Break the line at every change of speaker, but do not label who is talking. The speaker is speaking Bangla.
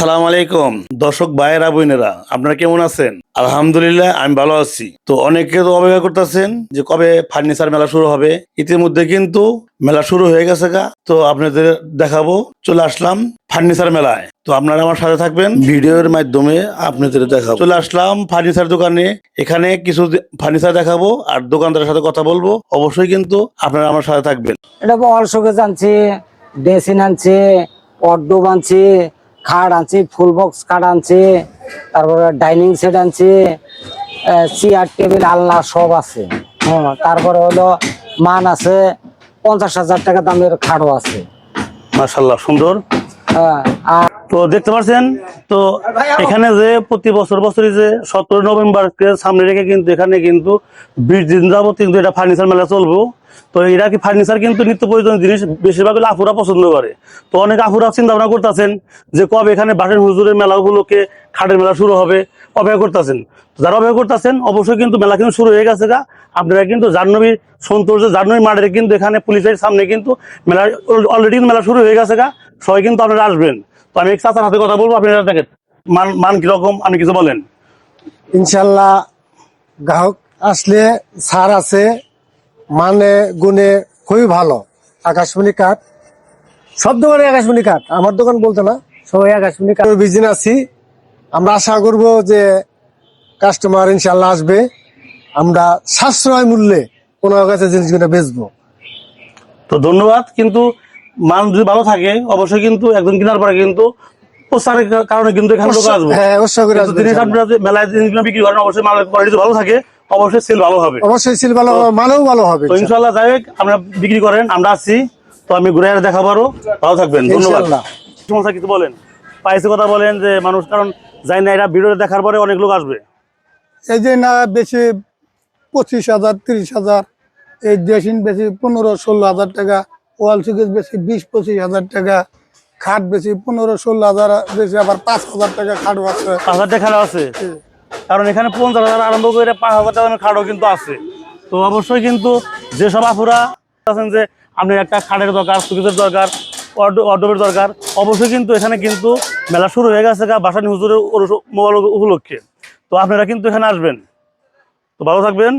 আসসালামু আলাইকুম। দর্শক ভাইয়েরা, বোনেরা, আপনারা কেমন আছেন? আলহামদুলিল্লাহ, আমি ভালো আছি। তো অনেকে তো অপেক্ষা করতেছেন যে কবে ফার্নিচার মেলা শুরু হবে। ইতিমধ্যে কিন্তু মেলা শুরু হয়ে গেছে গা। তো আপনাদের দেখাবো, চলে আসলাম ফার্নিচার মেলায়। তো আপনারা আমার সাথে থাকবেন। ভিডিওর মাধ্যমে আপনাদের দেখাবো। চলে আসলাম ফার্নিচার দোকানে। এখানে কিছু ফার্নিচার দেখাবো আর দোকানদারের সাথে কথা বলব। অবশ্যই কিন্তু আপনারা আমার সাথে থাকবেন।
এটা ওয়াল শোকেস আনছি ড্রেসিন আনছি অড্ডোব আনছি খাট আনছি ফুল বক্স খাট আনছি তারপরে ডাইনিং সেট আনছি চেয়ার টেবিল আলনা সব আছে। হ্যাঁ তারপরে হলো মান আছে পঞ্চাশ হাজার টাকা দামের খাটও আছে।
মাসাল্লাহ সুন্দর।
হ্যাঁ আর
তো দেখতে পাচ্ছেন তো এখানে যে প্রতি বছর বছরই যে সতেরো নভেম্বরকে সামনে রেখে কিন্তু এখানে কিন্তু বিশ দিন যাবত কিন্তু এটা ফার্নিচার মেলা চলবো। তো এরা কি ফার্নিচার কিন্তু নিত্য প্রয়োজনীয় জিনিস বেশিরভাগ আফুরা পছন্দ করে। তো অনেক আফুরা চিন্তা ভাবনা করতেছেন যে কবে এখানে বাসের হুজুরের মেলাগুলোকে খাটের মেলা শুরু হবে অপেক্ষা করতেছেন। যারা অপেক্ষা করতেছেন অবশ্যই কিন্তু মেলা কিন্তু শুরু হয়ে গেছে গা। আপনারা কিন্তু জাহ্নবী সন্তোষ জাহ্নবী মাঠের কিন্তু এখানে পুলিশের সামনে কিন্তু মেলা অলরেডি মেলা শুরু হয়ে গেছে গা। সবাই কিন্তু আপনারা আসবেন। তো আমি এক চাচার হাতে কথা বলব আপনারা দেখেন মান মান কীরকম আপনি কিছু বলেন।
ইনশাল্লাহ গ্রাহক আসলে সার আছে মানে গুণে খুবই ভালো। আকাশমণি কাঠ। সব দোকানে আকাশমণি কাঠ আমার দোকান বলতে না সবাই আকাশমণি কাঠ। বিজিন আছি। আমরা আশা করব যে কাস্টমার ইনশাল্লাহ আসবে। আমরা সাশ্রয় মূল্যে কোনো কাছে জিনিসগুলো বেচবো।
তো ধন্যবাদ কিন্তু মান যদি ভালো থাকে অবশ্যই কিন্তু একজন কেনার পরে কিন্তু প্রচারের কারণে কিন্তু এখানে লোক আসবে।
হ্যাঁ
জিনিস আপনারা মেলায় জিনিসগুলো বিক্রি করেন অবশ্যই মালের কোয়ালিটি ভালো থাকে অবশ্যই সেল ভালো হবে।
অবশ্যই সিল ভালো মানেও ভালো হবে
তো ইনশাল্লাহ যাই আমরা বিক্রি করেন আমরা আসছি। তো আমি ঘুরে পারো ভালো থাকবেন ধন্যবাদ। সমস্যা কিছু বলেন? পাইসে কথা বলেন যে মানুষ কারণ যাই না এটা ভিডিও দেখার পরে অনেক লোক আসবে।
এই যে না বেশি পঁচিশ হাজার তিরিশ হাজার এই ড্রেসিং বেশি পনেরো ষোলো হাজার টাকা ওয়াল সুকেস বেশি বিশ পঁচিশ হাজার টাকা। খাট বেশি পনেরো ষোলো হাজার বেশি আবার পাঁচ হাজার টাকা খাটও আছে।
পাঁচ হাজার টাকা আছে? কারণ এখানে পঞ্চাশ হাজার আরম্ভ করে পাঁচ হাজার টাকা খাটও কিন্তু আছে। তো অবশ্যই কিন্তু যেসব আপুরা আছেন যে আপনার একটা খাটের দরকার সুকেসের দরকার অর্ডবের দরকার অবশ্যই কিন্তু এখানে কিন্তু মেলা শুরু হয়ে গেছে বাসানি হুজুরের মোবাইল উপলক্ষে। তো আপনারা কিন্তু এখানে আসবেন। তো ভালো থাকবেন।